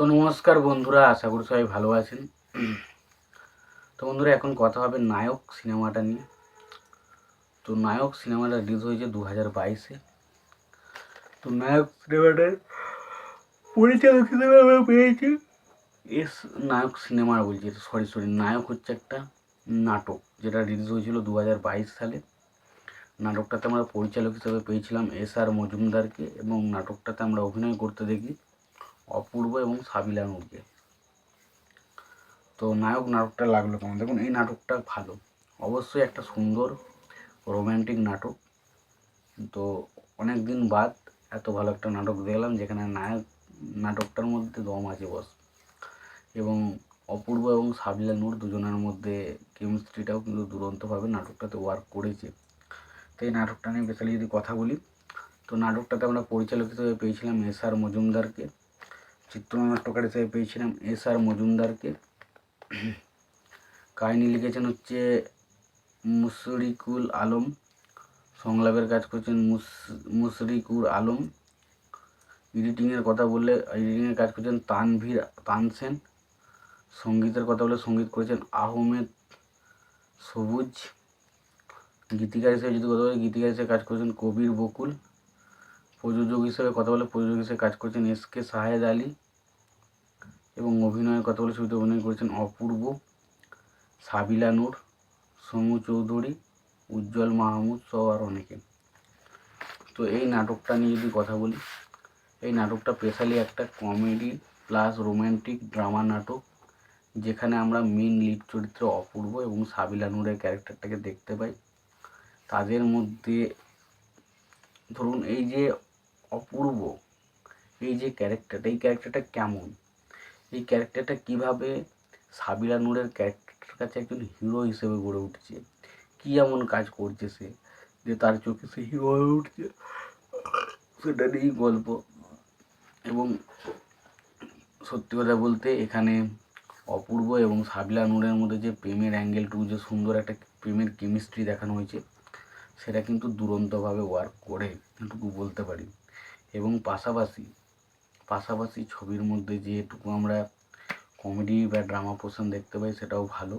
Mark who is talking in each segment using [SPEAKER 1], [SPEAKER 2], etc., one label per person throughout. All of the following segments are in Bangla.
[SPEAKER 1] তো নমস্কার বন্ধুরা, আশা করি সবাই ভালো আছেন। তো বন্ধুরা, এখন কথা হবে নায়ক সিনেমাটা নিয়ে। তো নায়ক সিনেমাটা রিলিজ হয়েছে দু হাজার বাইশে। তো নায়ক সিনেমাটার পরিচালক হিসেবে আমরা পেয়েছি। এস নায়ক সিনেমা বলছি সরি সরি নায়ক হচ্ছে একটা নাটক, যেটা রিলিজ হয়েছিল দু হাজার বাইশ সালে। নাটকটাতে আমরা পরিচালক হিসেবে পেয়েছিলাম এস আর মজুমদারকে, এবং নাটকটাতে আমরা অভিনয় করতে দেখি। অপূর্ব এবং সাবিলা নূরকে তো নায়ক নাটকটা লাগল কেমন? দেখুন, এই নাটকটা ভালো। অবশ্যই একটা সুন্দর রোম্যান্টিক নাটক। তো অনেক দিন বাদ এত ভালো একটা নাটক দেখলাম যেখানে নায়ক নাটকটার মধ্যে দম আছে বস। এবং অপূর্ব এবং সাবিলা নূর দুজনের মধ্যে কেমিস্ট্রিটাও কিন্তু দুরন্তভাবে নাটকটাতে ওয়ার্ক করেছে। তো এই নাটকটা নিয়ে বেশালি যদি কথা বলি, তো নাটকটাতে আমরা পরিচালক হিসেবে পেয়েছিলাম এস আর মজুমদারকে। চিত্রনাট্যকার হিসেবে পেয়েছিলাম এস আর মজুমদারকে। কাহিনী লিখেছেন হচ্ছে মুশরিকুল আলম, সংলাপের কাজ করছেন মুস, মুশরিকুর আলম। এডিটিংয়ের কথা বললে, এডিটিংয়ের কাজ করছেন তানভীর তানসেন সঙ্গীতের কথা বলে সংগীত করেছেন আহমেদ সবুজ। গীতিকার হিসেবে যদি কথা বলে, গীতিকার হিসেবে কাজ করেছেন কবির বকুল। প্রযোজক হিসেবে কথা বলে প্রযোজক হিসেবে কাজ করেছেন এস কে শাহেদ আলী। এবং অভিনয়ের কথা বলে ছবিতে অভিনয় করেছেন অপূর্ব, সাবিলা নূর সমু চৌধুরী, উজ্জ্বল মাহমুদ সহ আর অনেকে। তো এই নাটকটা নিয়ে যদি কথা বলি, এই নাটকটা স্পেশালি একটা কমেডি প্লাস রোম্যান্টিক ড্রামা নাটক, যেখানে আমরা মেন লিড চরিত্র অপূর্ব এবং সাবিলা নূরের ক্যারেক্টারটাকে দেখতে পাই। তাদের মধ্যে ধরুন এই যে অপূর্ব, এই যে ক্যারেক্টারটা, এই ক্যারেক্টারটা কেমন? এই ক্যারেক্টারটা কীভাবে সাবিলা নূরের ক্যারেক্টারটার কাছে একজন হিরো হিসেবে গড়ে উঠছে? কী এমন কাজ করছে সে যে তার চোখে সে হিরো হয়ে উঠছে? সেটা নিয়েই গল্প। এবং সত্যি কথা বলতে এখানে অপূর্ব এবং সাবিলা নূরের মধ্যে যে প্রেমের অ্যাঙ্গেলটুকু যে সুন্দর একটা প্রেমের কেমিস্ট্রি দেখানো হয়েছে, সেটা কিন্তু দুরন্তভাবে ওয়ার্ক করে, এটুকু বলতে পারি। এবং পাশাপাশি পাশাপাশি ছবির মধ্যে যেটুকু আমরা কমেডি বা ড্রামা পোর্শন দেখতে পাই সেটাও ভালো।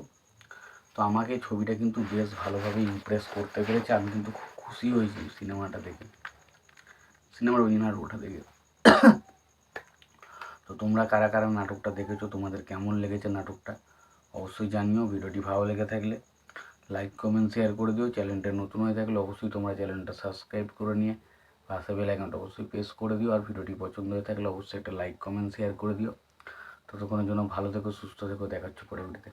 [SPEAKER 1] তো আমাকে ছবিটা কিন্তু বেশ ভালোভাবে ইমপ্রেস করতে পেরেছে। আমি কিন্তু খুব খুশি হয়েছি সিনেমাটা দেখে। সিনেমার অরিজিনাল ওটা দেখে। তো তোমরা কারা কারা নাটকটা দেখেছ, তোমাদের কেমন লেগেছে নাটকটা, অবশ্যই জানিও। ভিডিওটি ভালো লেগে থাকলে লাইক কমেন্ট শেয়ার করে দিও। চ্যানেলটা নতুন হয়ে থাকলে অবশ্যই তোমরা চ্যানেলটা সাবস্ক্রাইব করে নিয়ে পাশে বেল আইকনটা অবশ্যই প্রেস করে দিও আর ভিডিওটি পছন্দ হয়ে থাকলে অবশ্যই একটা লাইক কমেন্ট শেয়ার করে দিও। ততক্ষণের জন্য ভালো থেকো, সুস্থ থেকো, দেখাচ্ছ পরে ভিডিওতে